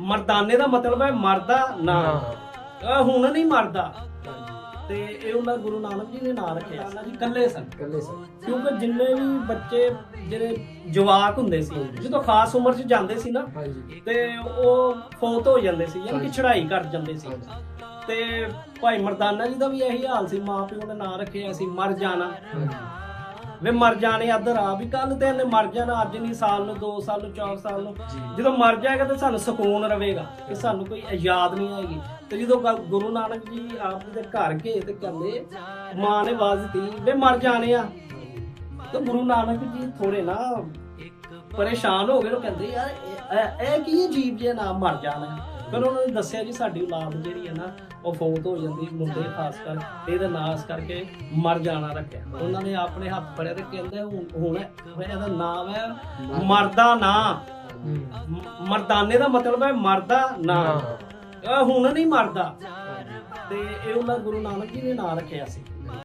ਮਰਦਾਨੇ ਦਾ ਮਤਲਬ ਹੈ ਮਰਦਾ ਨਾ। ਹੁਣ ਨਹੀਂ ਮਰਦਾ। ਤੇ ਇਹ ਉਹਨਾਂ ਗੁਰੂ ਨਾਨਕ ਜੀ ਨੇ ਨਾਂ ਰੱਖਿਆ। ਨਾ ਜੀ ਕੱਲੇ ਸਨ। ਕੱਲੇ ਸਨ। ਕਿਉਂਕਿ ਜਿੰਨੇ ਵੀ ਬੱਚੇ ਜਿਹੜੇ ਜਵਾਕ ਹੁੰਦੇ ਸੀ ਜਦੋਂ ਖਾਸ ਉਮਰ 'ਚ ਜਾਂਦੇ ਸੀ ਨਾ ਤੇ ਉਹ ਫੌਤ ਹੋ ਜਾਂਦੇ ਸੀ ਯਾਨੀ ਕਿ ਚੜ੍ਹਾਈ ਕਰ ਜਾਂਦੇ ਸੀ। ਤੇ ਭਾਈ ਮਰਦਾਨਾ ਜੀ ਦਾ ਵੀ ਇਹੀ ਹਾਲ ਸੀ ਮਾਂ ਪਿਓ ਨੇ ਨਾਂ ਰੱਖਿਆ ਸੀ ਮਰ ਜਾਣਾ। ਵੇ ਮਰ ਜਾਣੇ ਅੱਧਰ ਆ ਵੀ ਕੱਲ ਤੇ ਇਹਨੇ ਮਰ ਜਾਣਾ ਅੱਜ ਨਹੀਂ ਸਾਲ ਨੂੰ 2 ਸਾਲ ਨੂੰ 4 ਸਾਲ ਨੂੰ। ਜਦੋਂ ਮਰ ਜਾਏਗਾ ਤੇ ਸਾਨੂੰ ਸਕੂਨ ਰਵੇਗਾ ਕਿ ਸਾਨੂੰ ਕੋਈ ਯਾਦ ਨਹੀਂ ਆਏਗੀ ਤੇ ਜਦੋਂ ਗੁਰੂ ਨਾਨਕ ਜੀ ਆਪ ਜੀ ਦੇ ਘਰ ਗਏ ਤੇ ਕਹਿੰਦੇ ਮਾਂ ਨੇ ਆਵਾਜ਼ ਦਿੱਤੀ ਵੇ ਮਰ ਜਾਣੇ ਆ। ਤੇ ਗੁਰੂ ਨਾਨਕ ਜੀ ਥੋੜੇ ਨਾ ਪਰੇਸ਼ਾਨ ਹੋ ਗਏ ਉਹ ਕਹਿੰਦੇ ਯਾਰ ਇਹ- ਕੀ ਅਜੀਬ ਜਿਹਾ ਨਾਮ ਮਰ ਜਾਣਾ। ਫਿਰ ਉਹਨਾਂ ਨੇ ਦੱਸਿਆ ਜੀ ਸਾਡੀ ਔਲਾਦ ਜਿਹੜੀ ਹੈ ਨਾ, ਉਹ ਫੌਤ ਹੋ ਜਾਂਦੀ ਮੁੰਡੇ ਖਾਸ ਕਰ ਤੇ ਇਹਦਾ ਨਾਸ ਕਰਕੇ ਮਰ ਜਾਣਾ ਰੱਖਿਆ। ਉਹਨਾਂ ਨੇ ਆਪਣੇ ਹੱਥ ਫੜਿਆ ਤੇ ਕਹਿੰਦੇ ਹੁਣ ਇਹਦਾ ਨਾਮ ਹੈ ਮਰਦਾ ਨਾ। ਮਰਦਾਨੇ ਦਾ ਮਤਲਬ ਹੈ ਮਰਦਾ ਨਾ। ਹੁਣ ਨਹੀਂ ਮਰਦਾ। ਤੇ ਇਹ ਉਹਨਾਂ ਗੁਰੂ ਨਾਨਕ ਜੀ ਨੇ ਨਾਂ ਰੱਖਿਆ ਸੀ।